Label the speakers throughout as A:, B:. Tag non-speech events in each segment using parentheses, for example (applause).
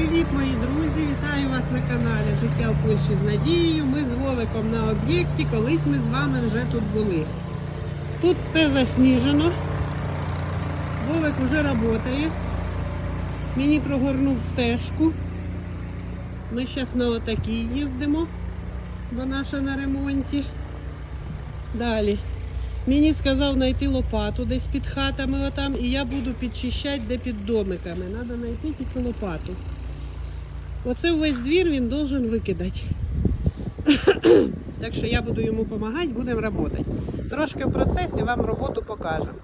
A: Привіт, мої друзі! Вітаю вас на каналі Життя в Польщі з Надією. Ми з Вовиком на об'єкті. Колись ми з вами вже тут були. Тут все засніжено. Вовик вже працює. Мені прогорнув стежку. Ми зараз на отакій їздимо, бо наша на ремонті. Далі. Мені сказав знайти лопату десь під хатами отам, і я буду підчищати де під домиками. Треба знайти тільки лопату. Оце весь двір він должен викидати. так що я буду йому допомагати, будемо працювати. Трошки в процесі вам роботу покажемо.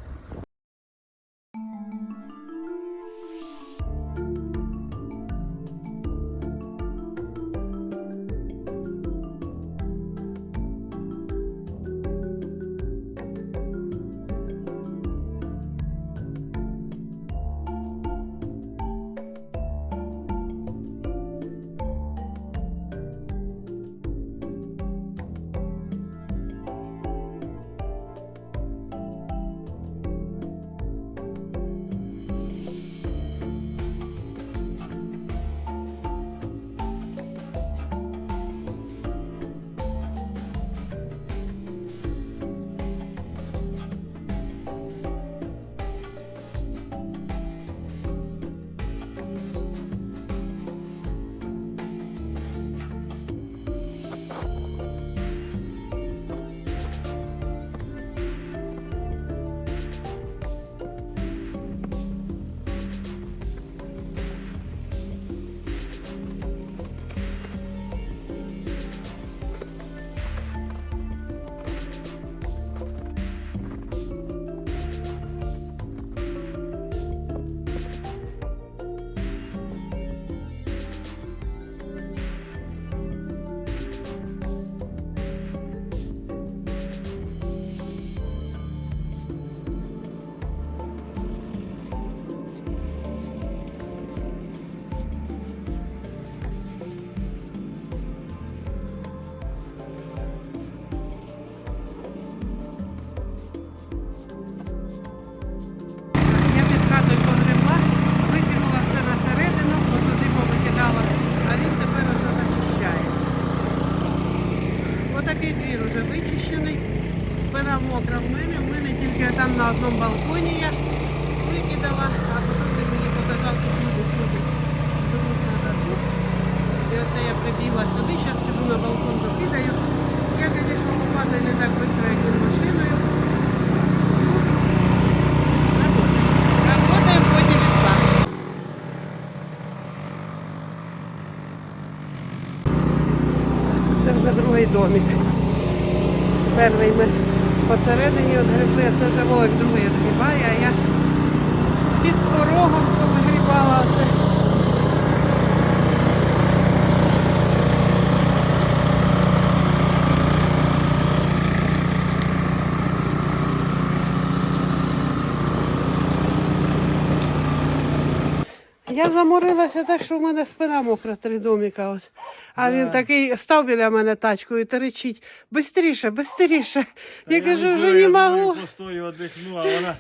A: Я заморилася так, що в мене спина мокра, три доміка. От. А він такий став біля мене тачкою та речить, бистріше, бистріше. Я кажу, вже не можу.
B: Постою одихну, а вона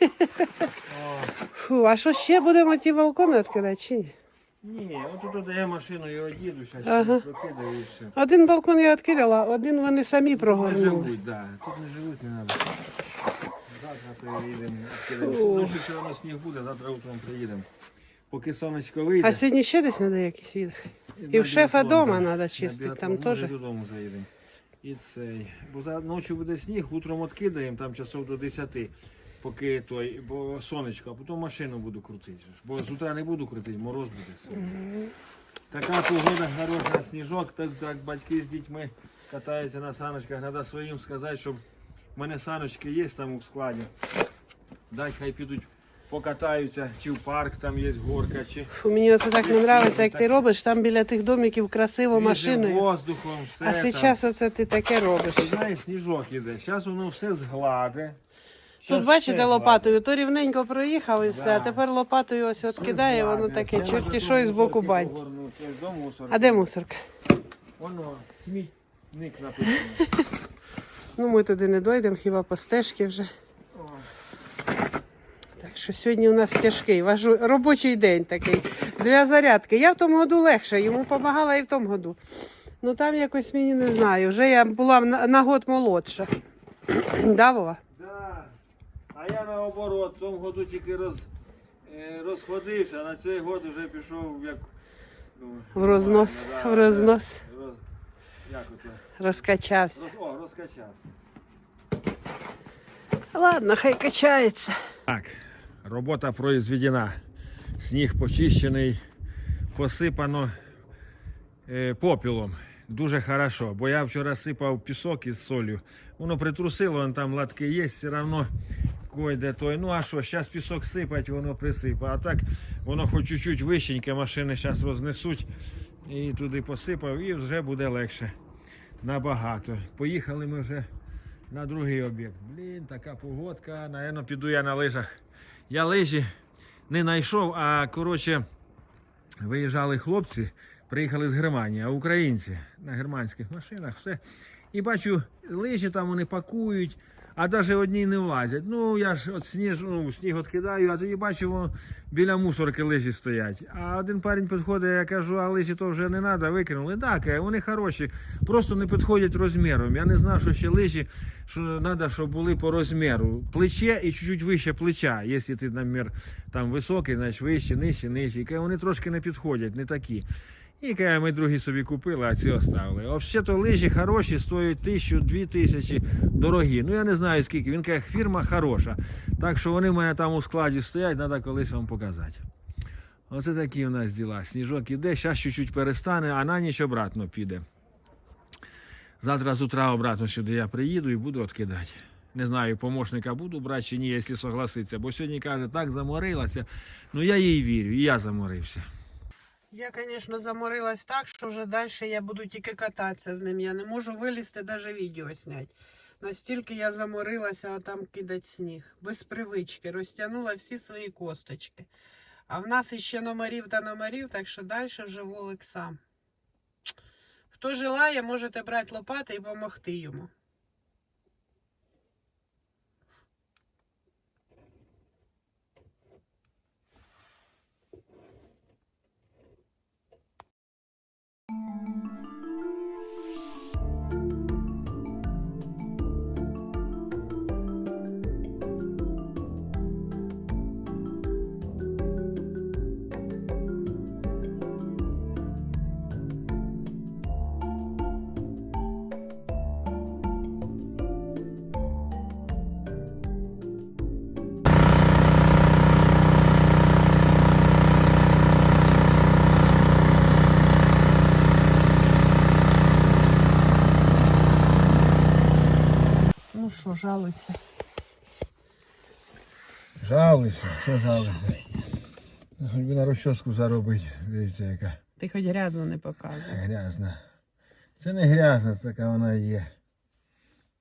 B: (laughs)
A: Фу, а що ще будемо ті балкони відкидати чи ні?
B: Ні, от я машину його їду, зараз
A: Ага.
B: прокидаю і все.
A: Один балкон я відкидала, один вони самі
B: Не
A: прогорнули.
B: живуть, да. Тут не живуть, не треба. Завтра то їдемо. відкидаємо. Ну, що сьогодні сніг буде, завтра утром приїдемо. Поки сонечко вийде.
A: А сьогодні ще десь треба якісь їхати. І в шефа
B: біатлон,
A: дома треба чистити, там теж.
B: додому заїдемо. І цей. Бо за ночі буде сніг, утром відкидаємо, там часов до 10, поки той, бо сонечко, а потім машину буду крутити. Бо з утра не буду крутити, мороз буде сильний. Така погода, хороша сніжок, так, так батьки з дітьми катаються на саночках. Треба своїм сказати, щоб в мене саночки є там у складі. Дай хай підуть покатаються, чи в парк там є горка, чи
A: мені оце так не подобається, як ти робиш, там біля тих домиків красиво
B: свіжим
A: машиною.
B: воздухом, все
A: А зараз оце ти таке робиш.
B: Ти знаєш, сніжок іде. Зараз воно все згладе.
A: Тут бачите лопатою, то рівненько проїхав і все, а тепер лопатою ось
B: згладе.
A: відкидає, воно таке, чорті що і з боку бань. А де мусорка?
B: Воно, смітник написано.
A: Ну ми туди не дойдемо, хіба по стежці вже. Так що сьогодні у нас тяжкий, важу, робочий день такий. Для зарядки. Я в тому году легше, йому допомагала і в тому году. Ну там якось мені не знаю. Вже я була на, на год молодша. (clears throat) да, Вова?
B: Да. А я наоборот, в тому году тільки роз, е, розходився, а на цей год вже пішов як. Ну,
A: В рознос, в рознос.
B: Як ото?
A: Розкачався.
B: О, розкачався.
A: Ладно, хай качається.
B: Так, робота произведена. Сніг почищений, посипано е, попілом. Дуже хорошо, бо я вчора сипав пісок із солью. Воно притрусило, вон там латки є, все одно койде той. Ну а що, зараз пісок сипать, воно присипа. А так воно хоч чуть-чуть вищеньке, машини зараз рознесуть. І туди посипав, і вже буде легше. Набагато. Поїхали ми вже на другий об'єкт. Блін, така погодка. Наверно, піду я на лижах. Я лижі не знайшов, а коротше, виїжджали хлопці, приїхали з Германії, а українці на германських машинах, все. І бачу, лижі там вони пакують, а навіть одні не влазять. Ну, я ж от сніж, ну, сніг відкидаю, а тоді бачу, воно біля мусорки лижі стоять. А один парень підходить, я кажу, а лижі то вже не треба, викинули. Так, вони хороші, просто не підходять розміром. Я не знав, що ще лижі, що треба, щоб були по розміру. Плече і чуть-чуть вище плеча. Якщо ти, наприклад, там високий, значить вище, нижче, нижче. Вони трошки не підходять, не такі. І ми другі собі купили, а ці оставили. Взагалі то лижі хороші, стоять тисячу, дві тисячі, дорогі. Ну я не знаю скільки. Він каже, фірма хороша. Так що вони в мене там у складі стоять, треба колись вам показати. Оце такі у нас діла. Сніжок іде, зараз чуть-чуть перестане, а на ніч обратно піде. Завтра з утра обратно сюди я приїду і буду відкидати. Не знаю, помощника буду брати чи ні, якщо согласиться. Бо сьогодні каже, так заморилася. Ну я їй вірю, і я заморився.
A: Я, звісно, заморилась так, що вже далі я буду тільки кататися з ним. Я не можу вилізти, навіть відео зняти. Настільки я заморилася там кидати сніг. Без привички. Розтягнула всі свої косточки. А в нас іще номерів та номерів, так що далі вже Вовик сам. Хто желає, можете брати лопати і допомогти йому. Жалуйся.
B: Жалуйся, що жалуйся. Хоч би на розчоску заробити. Дивіться, яка
A: Ти хоч грязно не показуй.
B: грязна. Це не грязна, така вона є.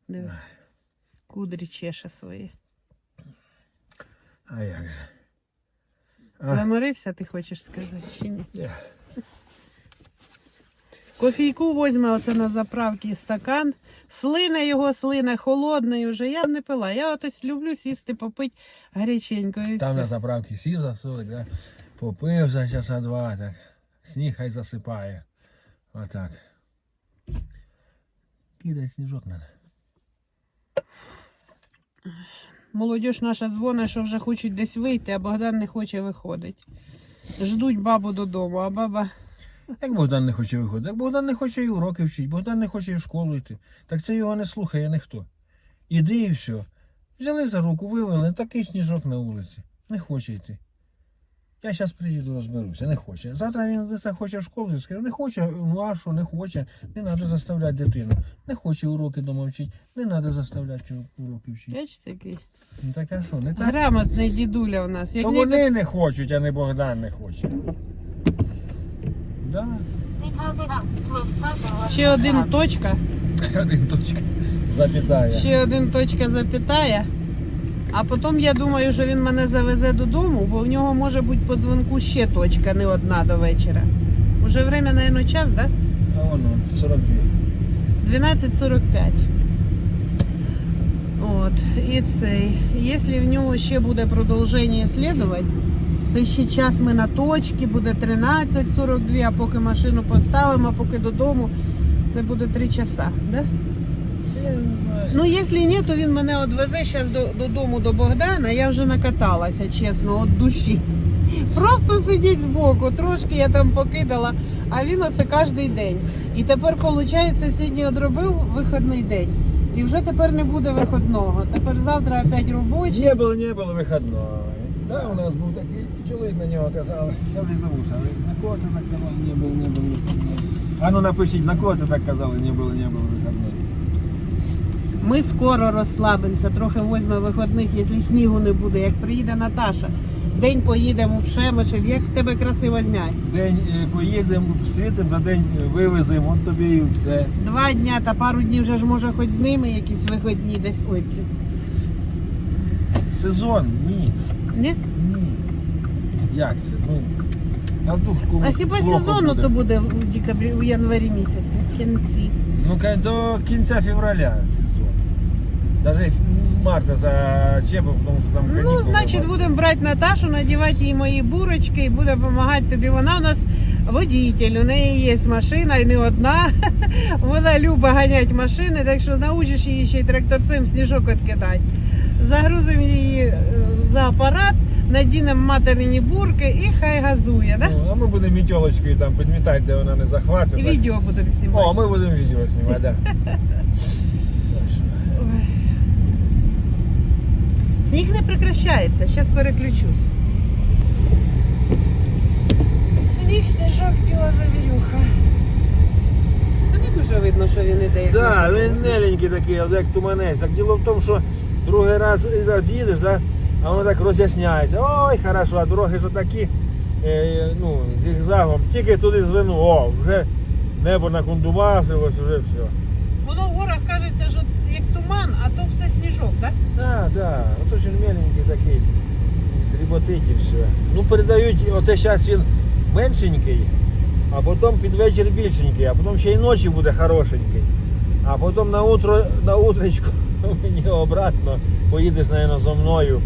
A: Диви. Кудрі чеше свої.
B: А як же? А.
A: Заморився, ти хочеш сказати, чи ні?
B: Ні.
A: Кофійку візьме оце на заправці стакан. Слине його, слине холодний уже. Я б не пила. Я отось люблю сісти, попити гаряченько і
B: Там
A: все.
B: на заправці сів за столик, да? попив за часа два, так. Сніг хай засипає. Отак. Кидай сніжок надо.
A: Молодіж наша дзвонить, що вже хочуть десь вийти, а Богдан не хоче виходити. Ждуть бабу додому, а баба
B: Як Богдан не хоче виходити? Так Богдан не хоче і уроки вчити, Богдан не хоче і в школу йти. Так це його не слухає ніхто. Іди і все. Взяли за руку, вивели, такий сніжок на вулиці. Не хоче йти. Я зараз приїду, розберуся, не хоче. Завтра він захоче в школу, скажу, не хоче, ну а що, не хоче, не треба заставляти дитину. Не хоче уроки дома вчити, не треба заставляти уроки вчити.
A: Бачите, який
B: Ну так а що, не так?
A: грамотний дідуля в нас. Як
B: То вони не хочуть, а не Богдан не хоче. Да.
A: Ще один точка, (laughs)
B: Один точка запитає.
A: ще один точка запитає. А потім я думаю, що він мене завезе додому, бо в нього може бути по дзвонку ще точка, не одна до вечора. Уже время, наверное, час, да?
B: А воно 42.
A: 12.45. От, і цей. Якщо в нього ще буде продовження слідувати, Це ще час ми на точці, буде 13.42, а поки машину поставимо, а поки додому, це буде 3 часа. Да? Ну, якщо ні, то він мене відвезе зараз додому до Богдана. Я вже накаталася, чесно, від душі. Просто сидіть збоку, трошки я там покидала, а він оце кожен день. І тепер, виходить, сьогодні одробив вихідний день. І вже тепер не буде виходного. Тепер завтра опять робочий.
B: Не було, не було вихідного. Да, у нас був такий чоловік на нього казав, я вже забувся, на кого це так казали, не було, не було вихідного. А ну напишіть, на кого це так казали, не було, не було вихідного.
A: Ми скоро розслабимося, трохи візьме виходних, якщо снігу не буде. Як приїде Наташа, день поїдемо в Пшемишев, як тебе красиво знять.
B: День е, поїдемо, зустрітимо, на день вивеземо, от тобі і все.
A: Два дня та пару днів вже ж може хоч з ними якісь виходні десь. Ой,
B: Сезон, ні.
A: ні?
B: Як це? Ну, а вдруг кому
A: А хіба
B: плохо
A: сезону
B: буде?
A: то буде в декабрі, у январі місяці, в кінці.
B: Ну, до кінця февраля сезон. Даже марта зачепив, тому що там
A: Ну,
B: канікули
A: значить, будемо брати Наташу, надівати їй мої бурочки і буде допомагати тобі. Вона у нас водитель, у неї є машина і не одна. (laughs) Вона любить ганяти машини, так що научиш її ще й тракторцем сніжок відкидати. Загрузимо її е, за апарат, надінемо материні бурки і хай газує. Да?
B: Ну, а ми будемо мітьолочкою там підмітати, де вона не
A: І
B: захватить.
A: відео будемо знімати.
B: О, ми будемо відео знімати, да. (laughs)
A: Ой. Сніг не прекращається, зараз переключусь. Сніг, сніжок, біла завірюха. Та не дуже видно, що він іде. як
B: Да, він меленький такий, от як туманець. Так діло в тому, що другий раз от їдеш, да, а воно так роз'ясняється. Ой, хорошо, а дороги ж такі, е, ну, зігзагом. Тільки туди звину, о, вже небо накундувався, ось вже все.
A: Воно в горах кажеться, що як туман, а то все сніжок, так?
B: Да, да, ото ж він меленький такий, дріботить і все. Ну передають, оце зараз він меншенький, а потім під вечір більшенький, а потім ще й ночі буде хорошенький. А потім на утро, на утречку (laughs) мені обратно поїдеш, мабуть, зо мною,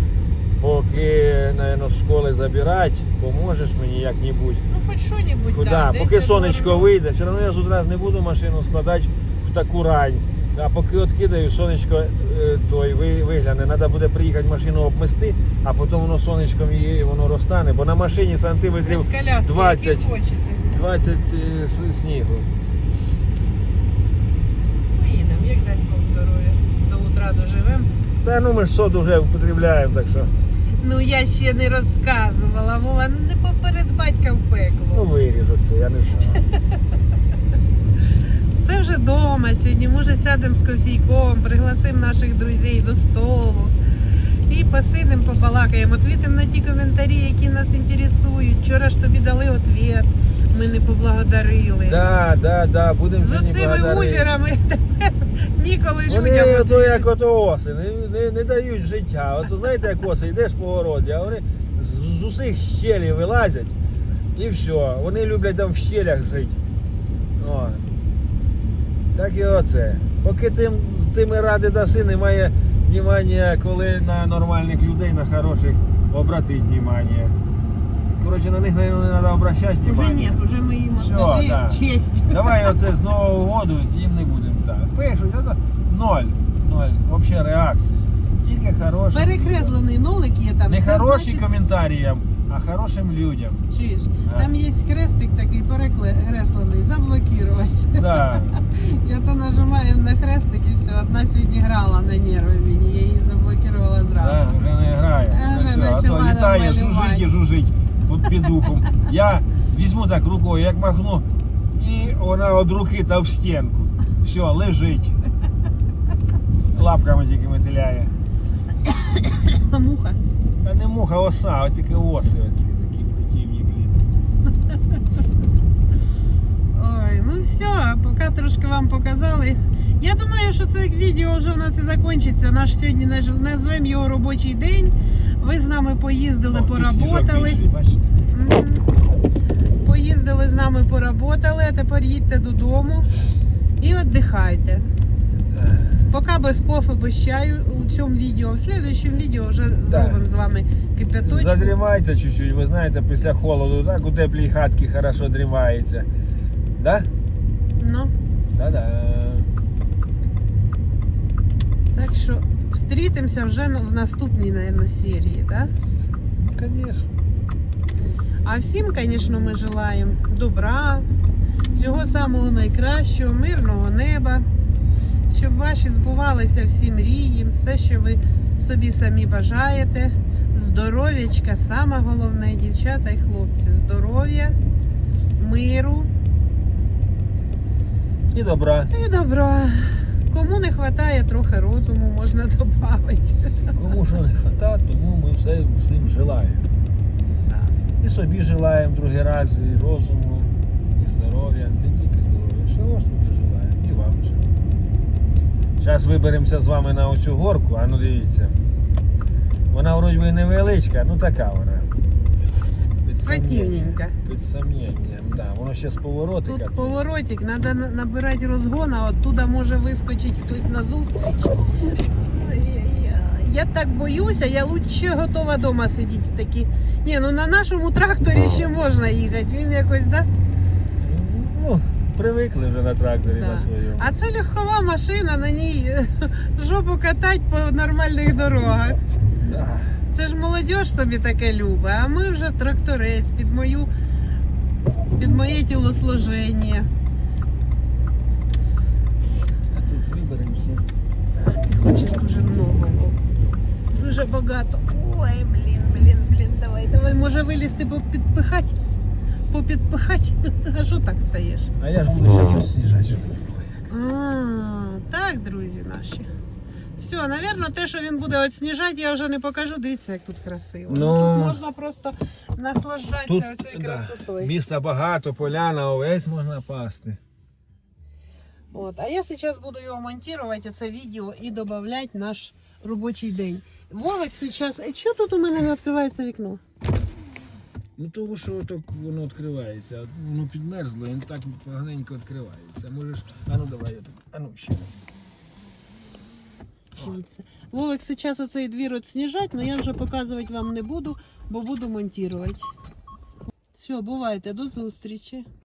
B: поки, мабуть, з школи забирати, поможеш мені як-небудь.
A: Ну хоч що-небудь,
B: Куда?
A: да,
B: Поки сонечко
A: норм.
B: вийде, все одно я з утра не буду машину складати в таку рань. А поки відкидаю, сонечко е, той вигляне, треба буде приїхати машину обмести, а потім воно сонечком її воно розтане, бо на машині сантиметрів 20.
A: які хочете.
B: 20 е, снігу.
A: Поїдемо, як дасть Бог здоров'я. До утра доживемо.
B: Та ну ми ж сод вже употребляємо, так що
A: Ну я ще не розказувала, Вова, ну не поперед батька в
B: ну
A: пекло.
B: виріжу це, я не знаю. (laughs)
A: Це вже вдома сьогодні. Може сядемо з кофійком, пригласимо наших друзів до столу. І посидимо, побалакаємо, відповімо на ті коментарі, які нас інтересують. Вчора ж тобі дали відповідь, ми не поблагодарили.
B: Да, да, да, будемо
A: З
B: благодарити.
A: озерами (laughs) тепер ніколи
B: Вони
A: людям.
B: ото як ото оси, не, не, не дають життя. От знаєте, як оси, йдеш по городі, а вони з, з усіх щелів вилазять і все. Вони люблять там в щелях жити. О. Так і оце. Поки тим, з тими ради даси, немає внимання, коли на нормальних людей, на хороших обратить внимание. Коротше, на них, не треба обращати
A: Уже
B: внимание.
A: ні, уже ми їм віддали
B: да.
A: честь.
B: Давай оце з Нового году їм не будемо. Пишуть, це ноль. Ноль. Взагалі реакції. Тільки хороші.
A: Перекреслений нолик є там.
B: Не
A: Це
B: хороші
A: значить-
B: коментарям, а хорошим людям.
A: Чуєш,
B: А.
A: там є хрестик такий перекреслений, заблокувати.
B: Да. (laughs)
A: Я то нажимаю на хрестик і все. Одна сьогодні грала на нерви мені, я її заблокувала
B: Да,
A: зразу.
B: вже не грає.
A: А, вже
B: все, а то літає, жужить і жужить під- духом. Я візьму так рукою, як махну, і вона від руки та в стінку. Все, лежить. Лапками тільки мотиляє.
A: А муха.
B: Та не муха, оса, а тільки оси оці такі противні, блін.
A: Ой, ну все, поки трошки вам показали. Я думаю, що це відео вже в нас і закінчиться. Наш сьогодні наж- назвемо його робочий день. Ви з нами поїздили,
B: О,
A: поработали.
B: бачите?
A: Мгм. Поїздили з нами, поработали, а тепер їдьте додому і віддихайте. Поки без кофе, без чаю у цьому відео. В слідчому відео вже
B: Да.
A: зробимо з вами кипяточку.
B: Задрімайте чуть-чуть, ви знаєте, після холоду, так у теплій хатці хорошо дрімається. Да?
A: Ну,
B: Да-да.
A: так що зустрітимося вже в наступній, наверное, серії, так?
B: Ну, конечно.
A: А всім, звісно, ми желаємо добра, Всього самого найкращого, мирного неба, щоб ваші збувалися всі мрії, все, що ви собі самі бажаєте. Здоров'ячка, саме головне, дівчата і хлопці. Здоров'я, миру
B: І добра.
A: і добра. Кому не вистачає трохи розуму, можна (laughs) додати.
B: Кому що не хватає, тому ми все всім желаємо. І собі желаємо другий раз, і розуму, і здоров'я, не тільки всього собі желаємо, і вам же. Зараз виберемося з вами на оцю горку, а ну дивіться. Вона вроді би невеличка, ну така вона. Під.
A: Противненько.
B: Під сомненням, да. Воно ще з поворотика.
A: Тут поворотик, треба набирати розгон, а оттуда може вискочити хтось на зустріч. Я так боюся, я лучше готова вдома сидіти такі. Ні, ну на нашому тракторі ще можна їхати. Він якось, да?
B: Привикли вже на тракторі
A: Да.
B: на своєму.
A: А це легкова машина, на ній е, жопу катать по нормальних дорогах.
B: Да.
A: Це ж молодь собі таке любить, а ми вже тракторець під мою під моє тілосложення.
B: А тут виберемося.
A: Ти хочеш дуже много. Дуже багато. Ой, блін, блін, блін, давай, давай, може вилізти попідпихати. Попідпихати. (laughs) А що так стаєш?
B: А я ж буду ще щось сніжати.
A: А, так, друзі наші. Все, напевно, те, що він буде от сніжати, я вже не покажу. Дивіться, як тут красиво.
B: Ну,
A: тут можна просто наслаждатися
B: Тут
A: оцією
B: да,
A: красотою.
B: міста багато, поляна, овець можна пасти.
A: От. А я зараз буду його монтувати, це відео, і додавати наш робочий день. Вовик зараз. Е, Що тут у мене не відкривається вікно?
B: Ну того, що так воно відкривається. Ну підмерзло, він так поганенько відкривається. Можеш. А ну давай я так. А ну ще.
A: Вовик зараз оцей двір от але я вже показувати вам не буду, бо буду монтувати. Все, бувайте, до зустрічі.